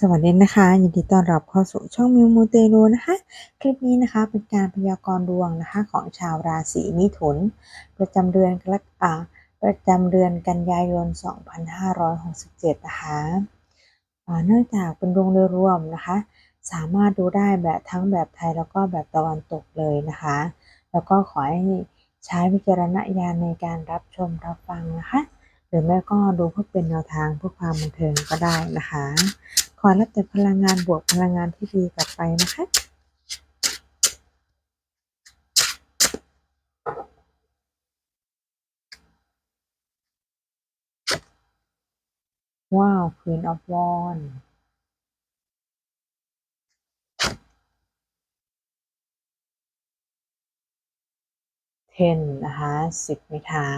สวัสดีนะคะยินดีต้อนรับเข้าสู่ช่องมิวมูเตลูนะคะ คลิปนี้นะคะเป็นการพยากรณ์ดวงนะคะของชาวราศีมิถุน ประจำเดือนกรกฎาประจำเดือนกันยายน 2567 นะคะเนื่องจากเป็นดวงโดยรวมนะคะ สามารถดูได้แบบทั้งแบบไทยแล้วก็แบบตะวันตกเลยนะคะ แล้วก็ขอให้ใช้วิจารณญาณในการรับชมรับฟังนะคะ หรือแม่ก็ดูเพื่อเป็นแนวทางเพื่อความบันเทิงก็ได้นะคะ อรับแต่พลังงานบวกพลังงานที่ดีกลับไปนะคะ ว้าว Queen of Wands เทนนะคะสิบไม้เท้า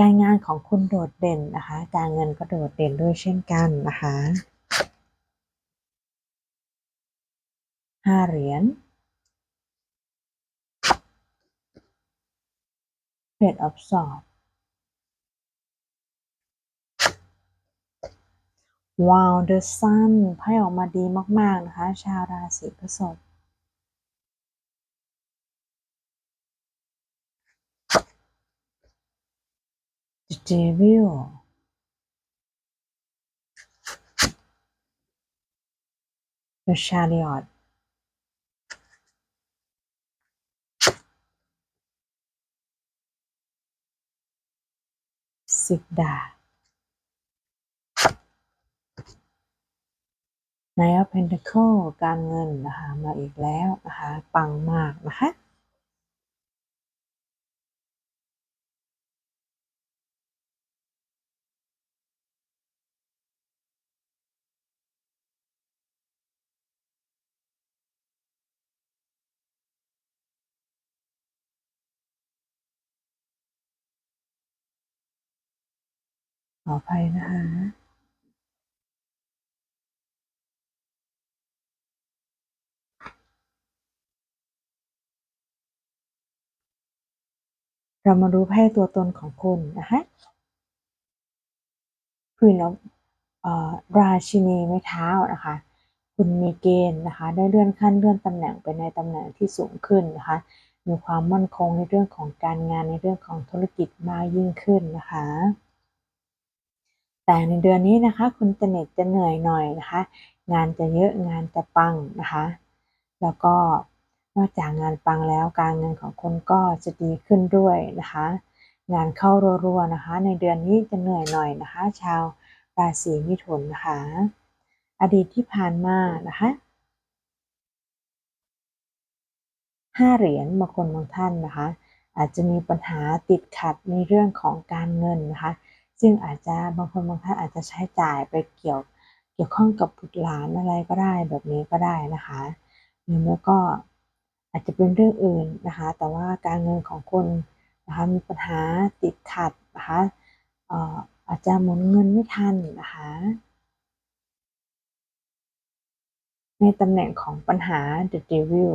การงานของคุณโดดเด่นนะคะ การเงินก็โดดเด่นด้วยเช่นกันนะคะห้าเหรียญเพจออฟสอบว้าวเดอะซันไพ่ออกมาดีมาก ๆ นะคะ ชาวราศีพฤษภ The Devil The Chariot สิบดาบ Knight of Pentacle การเงินนะคะมาอีกแล้วนะคะปังมากนะคะข ออภัยนะคะเรามาดูไพ่ตัวตนของคุณนะคะ Queen of ราชินีไม้เท้านะคะ คุณมีเกณฑ์นะคะ ได้เลื่อนขั้นเลื่อนตำแหน่งไปในตำแหน่งที่สูงขึ้นนะคะ มีความมั่นคงในเรื่องของการงานในเรื่องของธุรกิจมากยิ่งขึ้นนะคะ แต่ในเดือนนี้นะคะ คุณจะเหน็ดจะเหนื่อยหน่อยนะคะ งานจะเยอะงานจะปังนะคะ แล้วก็นอกจากงานปังแล้วการเงินของคุณก็จะดีขึ้นด้วยนะคะ งานเข้ารัวๆนะคะ ในเดือนนี้จะเหนื่อยหน่อยนะคะ ชาวราศีมิถุนนะคะ อดีตที่ผ่านมานะคะห้าเหรียญบางคนบางท่านนะคะ อาจจะมีปัญหาติดขัดในเรื่องของการเงินนะคะ ซึ่งอาจจะบางคนบางท่านอาจจะใช้จ่ายไปเกี่ยวเกี่ยวข้องกับบุตรหลานอะไรก็ได้แบบนี้ก็ได้นะคะหรือไม่ก็อาจจะเป็นเรื่องอื่นนะคะ แต่ว่าการเงินของคุณนะคะมีปัญหาติดขัดนะคะอาจจะหมุนเงินไม่ทันนะคะในตำแหน่งของปัญหา The Devil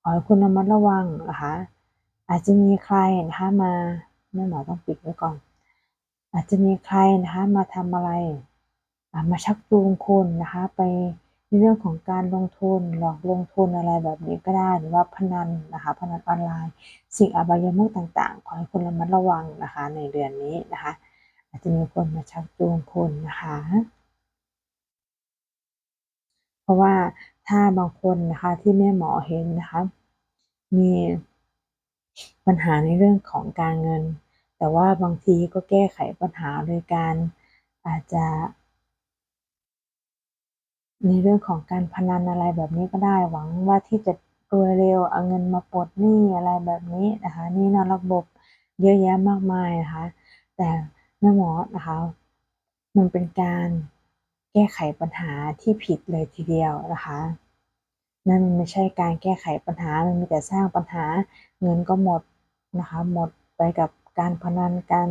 ขอให้คุณระมัดระวังนะคะ อาจจะมีใครนะคะมาแม่หมอต้องปิดไว้ก่อน อาจจะมีใครนะคะมาทำอะไร มาชักจูงคุณนะคะไปในเรื่องของการลงทุนหลอกลงทุนอะไรแบบนี้ก็ได้หรือว่าพนันนะคะพนันออนไลน์ สิ่งอบายมุขต่างๆ ขอให้คุณระมัดระวังนะคะในเดือนนี้นะคะ อาจจะมีคนมาชักจูงคุณนะคะ เพราะว่าถ้าบางคนนะคะที่แม่หมอเห็นนะคะ มีปัญหาในเรื่องของการเงิน แต่ว่าบางทีก็แก้ไขปัญหาโดยการอาจจะ ในเรื่องของการพนันอะไรแบบนี้ก็ได้หวังว่าที่จะรวยเร็วเอาเงินมาปลดหนี้อะไรแบบนี้นะคะนี่นอกระบบเยอะแยะมากมายนะคะแต่แม่หมอนะคะมันเป็นการแก้ไขปัญหาที่ผิดเลยทีเดียวนะคะนั่นไม่ใช่การแก้ไขปัญหา มันมีแต่สร้างปัญหา เงินก็หมดนะคะ หมดไปกับ การพนันการ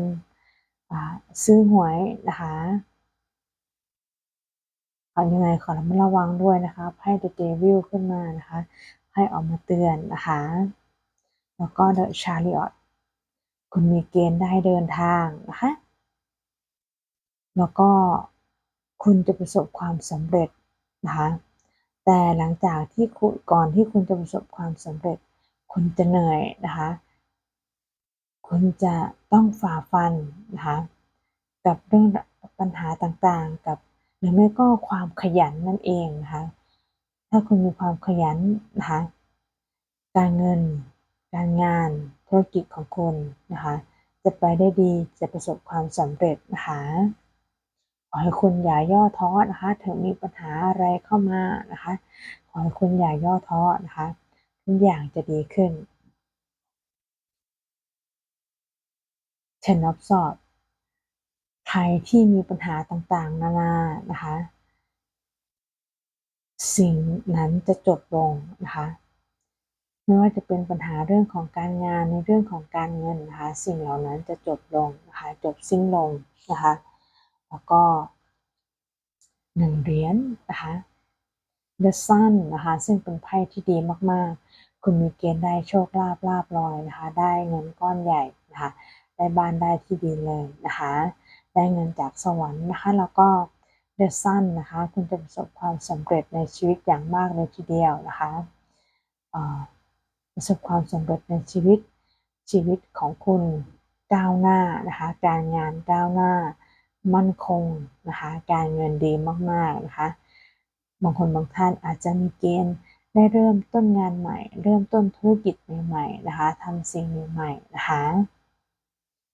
ซื้อหวยนะคะเอายังไงขอระมัดระวังด้วยนะคะไพ่เดอะเดวิลขึ้นมานะคะไพ่ออกมาเตือนนะคะ แล้วก็เดอะชาริออตคุณมีเกณฑ์ได้เดินทางนะคะแล้วก็คุณจะประสบความสำเร็จนะคะแต่หลังจากที่คุณก่อนที่คุณจะประสบความสำเร็จ คุณจะเหนื่อยนะคะ คุณจะต้องฝ่าฟันนะคะกับเรื่องปัญหาต่างๆ กับหรือไม่ก็ความขยันนั่นเองนะคะถ้าคุณมีความขยันนะคะการเงิน การงานธุรกิจของคุณนะคะจะไปได้ดีจะประสบความสำเร็จนะคะขอให้คุณอย่าย่อท้อนะคะถึงมีปัญหาอะไรเข้ามานะคะขอให้คุณอย่าย่อท้อนะคะทุกอย่างจะดีขึ้น Ten of Swords ใครที่มีปัญหาต่างๆ นานานะคะ สิ่งนั้นจะจบลงนะคะไม่ว่าจะเป็นปัญหาเรื่องของการงานในเรื่องของการเงินนะคะ สิ่งเหล่านั้นจะจบลงนะคะจบสิ้นลงนะคะ แล้วก็หนึ่งเหรียญนะคะ The Sun นะคะ ซึ่งเป็นไพ่ที่ดีมากๆ คุณมีเกณฑ์ได้โชคลาภลาบลอยนะคะ ได้เงินก้อนใหญ่นะคะ ได้บ้านได้ที่ดินเลยนะคะ ได้เงินจากสวรรค์นะคะแล้วก็ The Sun นนะคะ คุณจะประสบความสำเร็จในชีวิตอย่างมากเลยทีเดียวนะคะประสบความสำเร็จในชีวิตชีวิตของคุณก้าวหน้านะคะการงานก้าวหน้ามั่นคงนะคะการเงินดีมากๆนะคะบางคนบางท่านอาจจะมีเกณฑ์ได้เริ่มต้นงานใหม่ เริ่มต้นธุรกิจใหม่ๆนะคะทำสิ่งใหม่ๆนะคะ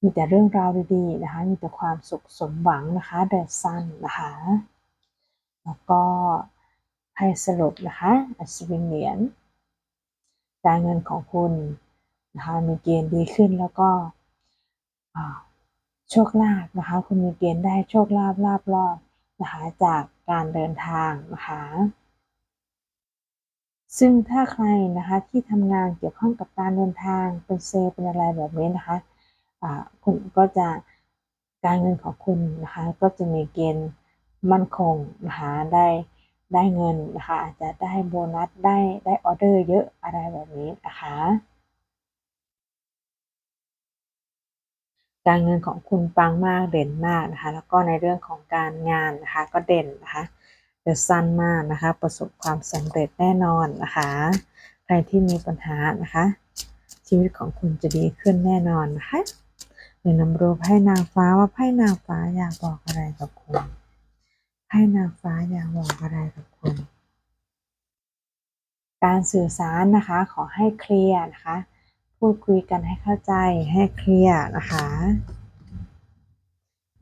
มีแต่เรื่องราวดีๆนะคะ มีแต่ความสุขสมหวังนะคะ เดอะซันนะคะ แล้วก็ไพ่สรุปนะคะอัศวินเหรียญการเงินของคุณนะคะมีเกณฑ์ดีขึ้นแล้วก็โชคลาภนะคะ คุณมีเกณฑ์ได้โชคลาภลาบลอยนะคะจากการเดินทางนะคะซึ่งถ้าใครนะคะที่ทำงานเกี่ยวข้องกับการเดินทางเป็นเซลเป็นอะไรแบบนี้นะคะ คุณก็จะการเงินของคุณนะคะก็จะมีเกณฑ์มั่นคงนะคะได้ได้เงินนะคะอาจจะได้โบนัสได้ได้ออเดอร์เยอะอะไรแบบนี้นะคะการเงินของคุณปังมากเด่นมากนะคะแล้วก็ในเรื่องของการงานนะคะก็เด่นนะคะเดอะซันมากนะคะประสบความสำเร็จแน่นอนนะคะใครที่มีปัญหานะคะ ชีวิตของคุณจะดีขึ้นแน่นอนนะคะ เดี๋ยวนำรูปไพ่นางฟ้าว่าไพ่นางฟ้าอยากบอกอะไรกับคุณไพ่นางฟ้าอยากบอกอะไรกับคุณ การสื่อสารนะคะขอให้เคลียร์นะคะ พูดคุยกันให้เข้าใจให้เคลียร์นะคะ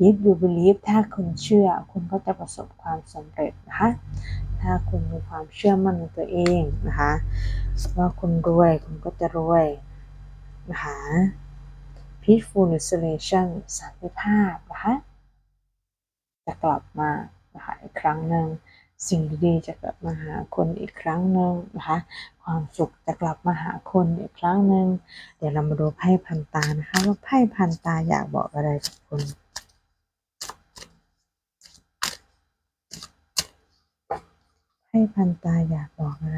if you believe ถ้าคุณเชื่อคุณก็จะประสบความสำเร็จนะคะ ถ้าคุณมีความเชื่อมั่นในตัวเองนะคะ ว่าคุณรวยคุณก็จะรวยนะคะ peaceful resolution สันติภาพนะคะจะกลับมานะคะอีกครั้งหนึ่งสิ่งดีๆจะกลับมาหาคนอีกครั้งหนึ่งนะคะ ความสุขจะกลับมาหาคนอีกครั้งหนึ่งเดี๋ยวเรามาดูไพ่พันตานะคะว่าไพ่พันตาอยากบอกอะไรกับคุณไพ่พันตาอยากบอกอะไร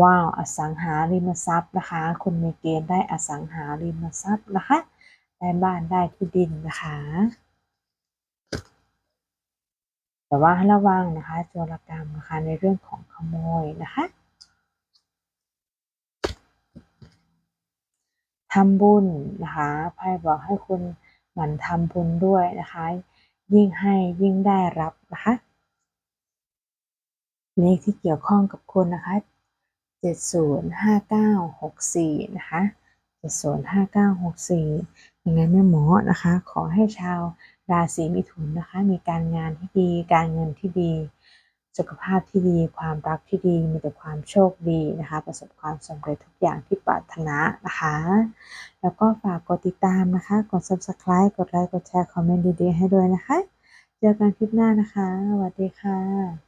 ว้าว อสังหาริมทรัพย์นะคะคุณมีเกณฑ์ได้อสังหาริมทรัพย์นะคะ ได้บ้านได้ที่ดินนะคะ แต่ว่าระวังนะคะ โจรกรรมนะคะในเรื่องของขโมยนะคะทำบุญนะคะไพ่บอกให้คุณหมั่นทำบุญด้วยนะคะ ยิ่งให้ยิ่งได้รับนะคะเลขที่เกี่ยวข้องกับคุณนะคะ 705964 นะคะ705964 ยังไงแม่หมอนะคะ ขอให้ชาวราศีมิถุนนะคะ มีการงานที่ดี การเงินที่ดี สุขภาพที่ดี ความรักที่ดี มีแต่ความโชคดีนะคะ ประสบความสำเร็จทุกอย่างที่ปรารถนานะคะ แล้วก็ฝากกดติดตามนะคะ กด subscribe กดไลค์ กดแชร์ คอมเมนต์ดีๆ ให้ด้วยนะคะ เจอกันคลิปหน้านะคะ สวัสดีค่ะ